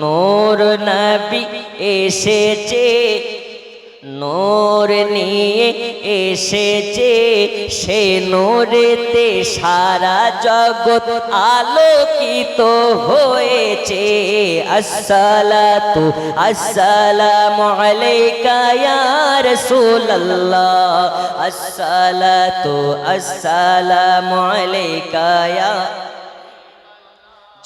নূর নবী এসেছে, নূর নিয়ে এসেছে, সে নূরেতে সারা জগৎ আলোকিত হয়েছে। আসসালাতু আসসালামু আলাইকা ইয়া রাসূলুল্লাহ। আসসালাতু আসসালামু আলাইকা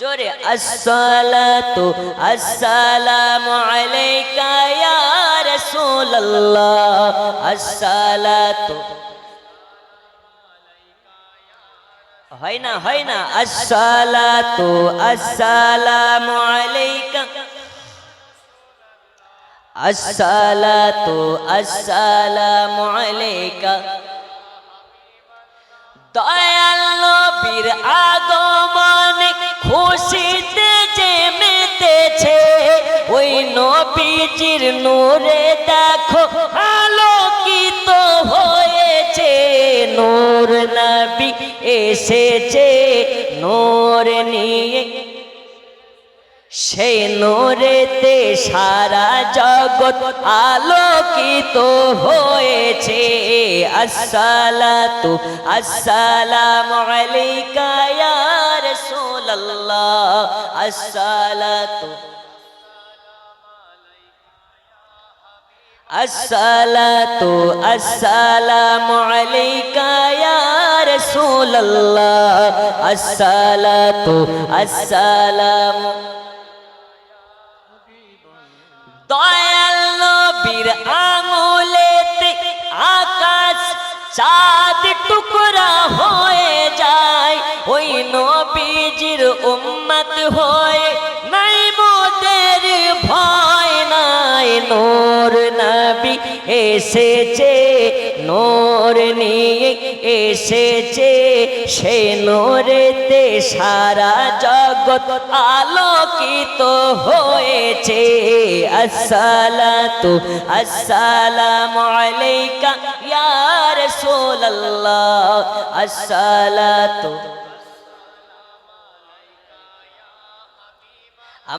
জোরে, আসসালাতু আসসালামু আলাইকা ইয়া রাসূলুল্লাহ। আসসালাতু হয় না হয় না। আসসালাতু আসসালামু আলাইকা। আসসালাতু আসসালামু আলাইকা। দয়াল নবীর আগমনে খুশিতে যে মেতেছে ওই নবীজির নূরে দেখো আলোকিত হয়েছে। নূর নবী এসেছে নূর নিয়ে। সে নোরেতে সারা জগৎ আলোকিত হয়েছে। আসসালাতু আসসালামু আলাইকা ইয়া রাসূলুল্লাহ, আসসালাতু আসসালাতু আসসালামু আলাইকা ইয়া রাসূলুল্লাহ, আসসালাতু আসসালামু দয়াল নবীর আঙুলেতে আকাশ চাঁদ টুকরা হয়ে নবীজির উম্মত হয়ে নাই মোদের ভয় নাই। নূর নবী এসেছে, নূর নিয়ে এসেছে। সে নোরেতে সারা জগৎ আলোকিত হয়েছে। আসসালাতু আসসালামু আলাইকা ইয়া রাসূলুল্লাহ। আসসালাতু